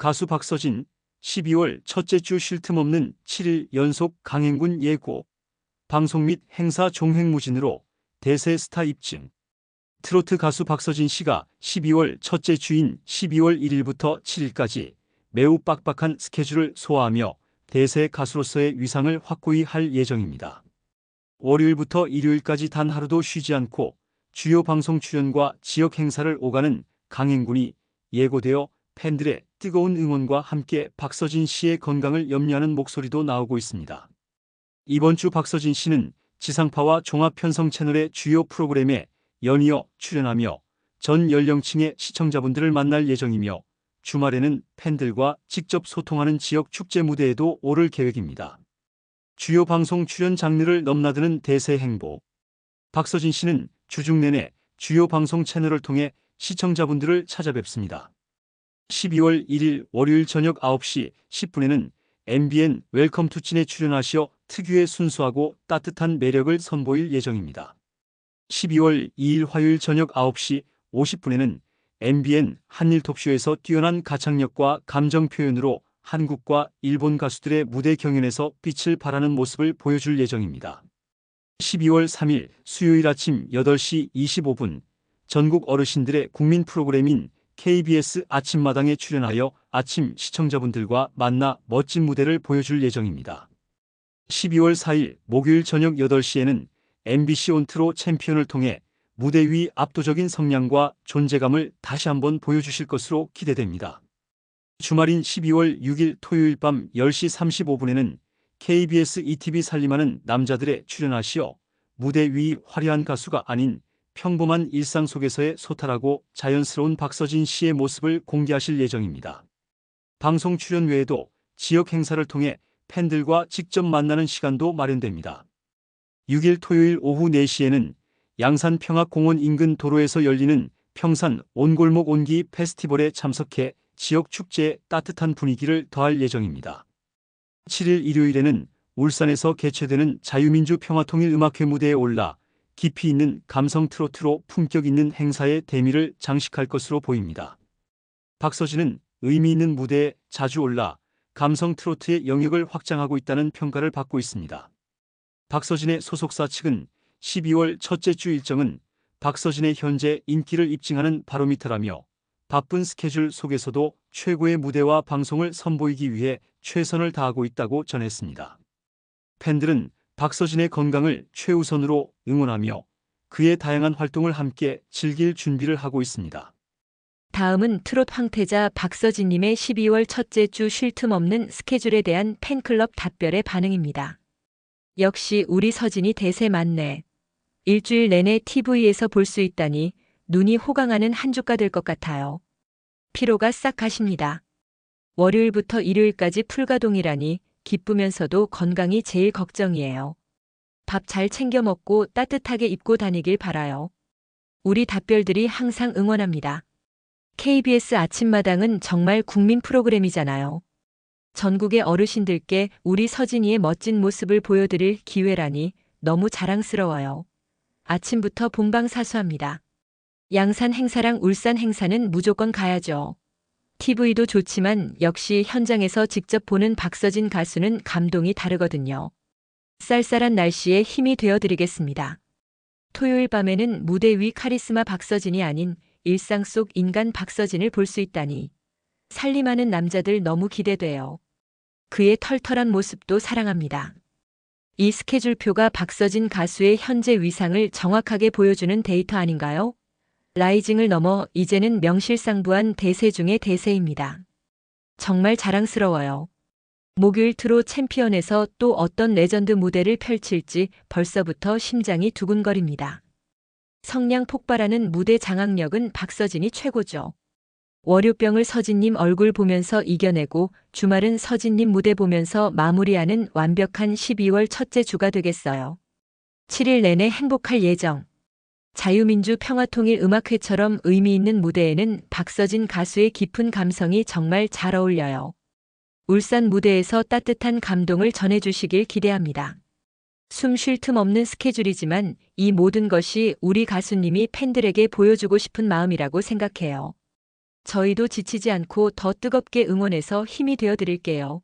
가수 박서진 12월 첫째 주 쉴 틈 없는 7일 연속 강행군 예고 방송 및 행사 종횡무진으로 대세 스타 입증 트로트 가수 박서진 씨가 12월 첫째 주인 12월 1일부터 7일까지 매우 빡빡한 스케줄을 소화하며 대세 가수로서의 위상을 확고히 할 예정입니다. 월요일부터 일요일까지 단 하루도 쉬지 않고 주요 방송 출연과 지역 행사를 오가는 강행군이 예고되어 팬들의 뜨거운 응원과 함께 박서진 씨의 건강을 염려하는 목소리도 나오고 있습니다. 이번 주 박서진 씨는 지상파와 종합편성 채널의 주요 프로그램에 연이어 출연하며 전 연령층의 시청자분들을 만날 예정이며 주말에는 팬들과 직접 소통하는 지역 축제 무대에도 오를 계획입니다. 주요 방송 출연 장르를 넘나드는 대세 행보. 박서진 씨는 주중 내내 주요 방송 채널을 통해 시청자분들을 찾아뵙습니다. 12월 1일 월요일 저녁 9시 10분에는 MBN 웰컴 투 찐에 출연하시어 특유의 순수하고 따뜻한 매력을 선보일 예정입니다. 12월 2일 화요일 저녁 9시 50분에는 MBN 한일 톱쇼에서 뛰어난 가창력과 감정 표현으로 한국과 일본 가수들의 무대 경연에서 빛을 발하는 모습을 보여줄 예정입니다. 12월 3일 수요일 아침 8시 25분 전국 어르신들의 국민 프로그램인 KBS 아침마당에 출연하여 아침 시청자분들과 만나 멋진 무대를 보여줄 예정입니다. 12월 4일 목요일 저녁 8시에는 MBC 온트로 챔피언을 통해 무대 위 압도적인 성량과 존재감을 다시 한번 보여주실 것으로 기대됩니다. 주말인 12월 6일 토요일 밤 10시 35분에는 KBS ETV 살림하는 남자들에 출연하시어 무대 위 화려한 가수가 아닌 평범한 일상 속에서의 소탈하고 자연스러운 박서진 씨의 모습을 공개하실 예정입니다. 방송 출연 외에도 지역 행사를 통해 팬들과 직접 만나는 시간도 마련됩니다. 6일 토요일 오후 4시에는 양산 평화공원 인근 도로에서 열리는 평산 온골목 온기 페스티벌에 참석해 지역 축제에 따뜻한 분위기를 더할 예정입니다. 7일 일요일에는 울산에서 개최되는 자유민주 평화통일 음악회 무대에 올라 깊이 있는 감성 트로트로 품격 있는 행사의 대미를 장식할 것으로 보입니다. 박서진은 의미 있는 무대에 자주 올라 감성 트로트의 영역을 확장하고 있다는 평가를 받고 있습니다. 박서진의 소속사 측은 12월 첫째 주 일정은 박서진의 현재 인기를 입증하는 바로미터라며 바쁜 스케줄 속에서도 최고의 무대와 방송을 선보이기 위해 최선을 다하고 있다고 전했습니다. 팬들은 박서진의 건강을 최우선으로 응원하며 그의 다양한 활동을 함께 즐길 준비를 하고 있습니다. 다음은 트롯 황태자 박서진님의 12월 첫째 주 쉴 틈 없는 스케줄에 대한 팬클럽 답변의 반응입니다. 역시 우리 서진이 대세 맞네. 일주일 내내 TV에서 볼 수 있다니 눈이 호강하는 한 주가 될 것 같아요. 피로가 싹 가십니다. 월요일부터 일요일까지 풀가동이라니 기쁘면서도 건강이 제일 걱정이에요. 밥 잘 챙겨 먹고 따뜻하게 입고 다니길 바라요. 우리 답별들이 항상 응원합니다. KBS 아침마당은 정말 국민 프로그램이잖아요. 전국의 어르신들께 우리 서진이의 멋진 모습을 보여드릴 기회라니 너무 자랑스러워요. 아침부터 본방사수합니다. 양산 행사랑 울산 행사는 무조건 가야죠. TV도 좋지만 역시 현장에서 직접 보는 박서진 가수는 감동이 다르거든요. 쌀쌀한 날씨에 힘이 되어드리겠습니다. 토요일 밤에는 무대 위 카리스마 박서진이 아닌 일상 속 인간 박서진을 볼 수 있다니. 살림하는 남자들 너무 기대돼요. 그의 털털한 모습도 사랑합니다. 이 스케줄표가 박서진 가수의 현재 위상을 정확하게 보여주는 데이터 아닌가요? 라이징을 넘어 이제는 명실상부한 대세 중의 대세입니다. 정말 자랑스러워요. 목요일 트로 챔피언에서 또 어떤 레전드 무대를 펼칠지 벌써부터 심장이 두근거립니다. 성량 폭발하는 무대 장악력은 박서진이 최고죠. 월요병을 서진님 얼굴 보면서 이겨내고 주말은 서진님 무대 보면서 마무리하는 완벽한 12월 첫째 주가 되겠어요. 7일 내내 행복할 예정. 자유민주 평화통일 음악회처럼 의미 있는 무대에는 박서진 가수의 깊은 감성이 정말 잘 어울려요. 울산 무대에서 따뜻한 감동을 전해주시길 기대합니다. 숨 쉴 틈 없는 스케줄이지만 이 모든 것이 우리 가수님이 팬들에게 보여주고 싶은 마음이라고 생각해요. 저희도 지치지 않고 더 뜨겁게 응원해서 힘이 되어 드릴게요.